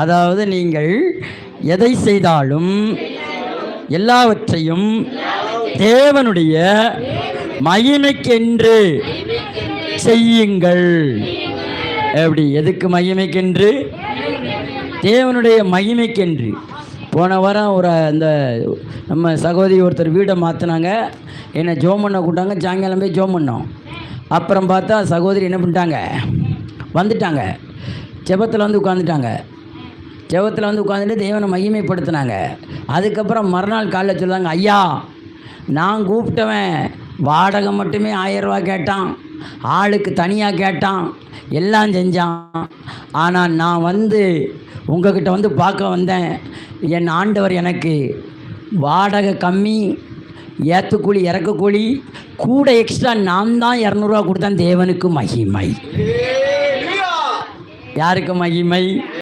அதாவது நீங்கள் எதை செய்தாலும் எல்லாவற்றையும் தேவனுடைய மகிமைக்கென்று செய்யுங்கள். எப்படி? எதுக்கு மகிமைக்கென்று? தேவனுடைய மகிமைக்கென்று. போன வாரம் ஒரு இந்த நம்ம சகோதரி ஒருத்தர் வீடை மாற்றினாங்க என்னை ஜோம் பண்ண கூட்டாங்க சாயங்காலம் போய் ஜோம் பண்ணோம். அப்புறம் பார்த்தா சகோதரி என்ன பண்ணிட்டாங்க? வந்துட்டாங்க. ஜெபத்தில் வந்து உட்காந்துட்டாங்க ஜெபத்தில் வந்து உட்காந்துட்டு தேவனை மகிமைப்படுத்தினாங்க. அதுக்கப்புறம் மறுநாள் காலைல சொல்லுவாங்க ஐயா நான் கூப்பிட்டவன் வாடகை மட்டுமே ரூபாய் கேட்டான் ஆளுக்கு தனியாக கேட்டான் எல்லாம் செஞ்சான். ஆனால் நான் வந்து உங்ககிட்ட வந்து பார்க்க வந்தேன். என் ஆண்டவர் எனக்கு வாடகை கம்மி ஏற்றுக்கூலி இறக்கக்கூலி கூட எக்ஸ்ட்ரா நான் தான் இரநூறுவா கொடுத்தேன். தேவனுக்கு மகிமை. யாருக்கு மகிமை?